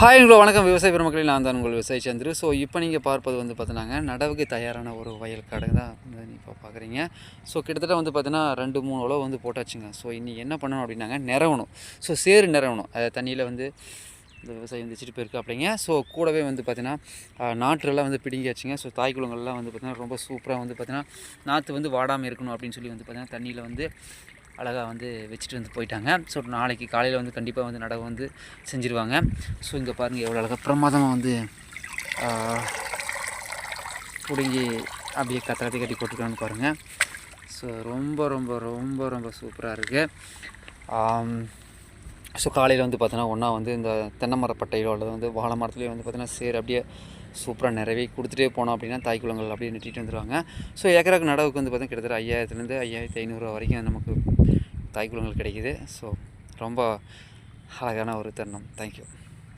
Hi உங்களை வணக்கம். விவசாய பெருமக்களே நான் தான் உங்கள் விவசாய சந்திரு. ஸோ இப்போ நீங்கள் பார்ப்பது வந்து பார்த்தீங்கன்னா நடவுக்கு தயாரான ஒரு வயல் கடை தான் வந்து இப்போ பார்க்குறீங்க ஸோ கிட்டத்தட்ட வந்து பார்த்தீங்கன்னா ரெண்டு மூணு உழவு வந்து போட்டாச்சுங்க. ஸோ இன்றைக்கி என்ன பண்ணணும் அப்படின்னாங்க நிறவணும் ஸோ சேறு நிறவணும் அதை தண்ணியில் வந்து இந்த விவசாயம் வந்து போயிருக்கு அப்படிங்க ஸோ கூடவே வந்து பார்த்தீங்கன்னா நாற்றுலாம் வந்து பிடிங்கியாச்சுங்க. ஸோ தாய்க்குளங்கள்லாம் வந்து பார்த்திங்கன்னா ரொம்ப சூப்பராக வந்து பார்த்தீங்கன்னா நாற்று வந்து வாடாமல் இருக்கணும் அப்படின்னு சொல்லி வந்து பார்த்திங்கன்னா தண்ணியில் வந்து அழகாக வந்து வச்சுட்டு வந்து போயிட்டாங்க. ஸோ நாளைக்கு காலையில் வந்து கண்டிப்பாக வந்து நடவு வந்து செஞ்சுருவாங்க. ஸோ இங்கே பாருங்கள் எவ்வளோ அழகாக பிரமாதமாக வந்து பிடுங்கி அப்படியே கத்திரத்தை கட்டி போட்டுருக்கான்னு பாருங்கள் ஸோ ரொம்ப ரொம்ப ரொம்ப ரொம்ப சூப்பராக இருக்குது ஸோ காலையில் வந்து பார்த்தோன்னா ஒன்றா வந்து இந்த தென்னை மரப்பட்டையிலோ அல்லது வந்து வாழை மரத்துலேயோ வந்து பார்த்தீங்கன்னா சேர் அப்படியே சூப்பராக நிறைவே கொடுத்துட்டே போனோம் அப்படின்னா தாய் குளங்கள் அப்படியே நட்டிட்டு வந்துடுவாங்க ஸோ ஏக்கராக்கு நடவுக்கு வந்து பார்த்தீங்கன்னா கிட்டத்தட்ட ஐயாயிரத்துலேருந்து ஐயாயிரத்தி ஐநூறுரூவா வரைக்கும் நமக்கு தாய்க்குளங்கள் கிடைக்கிது. ஸோ ரொம்ப அழகான ஒரு தருணம். தேங்க்யூ